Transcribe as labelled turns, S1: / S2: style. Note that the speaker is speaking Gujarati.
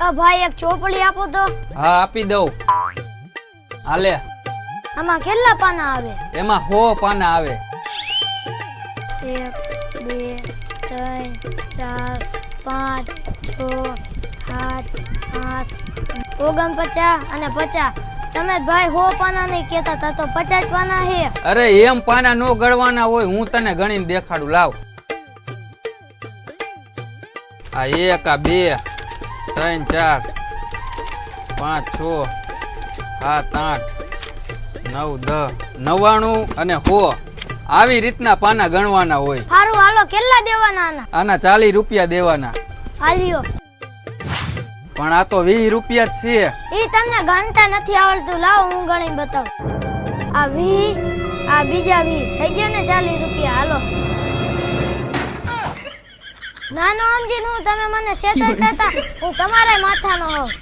S1: આ ભાઈ એક ચોપડી આપો તો.
S2: હા આપી દઉં. હાલે.
S1: આમાં કેટલા પાના આવે?
S2: એમાં હો પાના આવે.
S1: એક બે ત્રણ ચાર પાંચ છ સાત આઠ ઓગણપચાસ અને પચાસ. તમે ભાઈ હો પાના નહીં કેતા તા તો પચાસ પાના હે.
S2: અરે એમ પાના નો ગળવાના હોય હું તને ગણીને દેખાડું. લાવ. આ એક આ બે. ત્રણ ચાર પાંચ છ સાત આઠ નવ દસ નવ્વાણું અને હો આવી રીતના પાના ગણવાના હોય.
S1: સારું હાલો કેટલા દેવાના આના?
S2: આના ચાલીસ રૂપિયા દેવાના.
S1: હાલ્યો.
S2: પણ આ તો વીસ રૂપિયા જ છે.
S1: એ તમને ગણતા નથી આવડતું. લાવો હું ગણી બતાવું. આ વી આ બીજા વી. થઈ ગયા ને ચાલીસ રૂપિયા. હાલો. નાનો સમજીને હું તમે મને શેતરતા હતા. હું તમારા માથાનો હોઉં.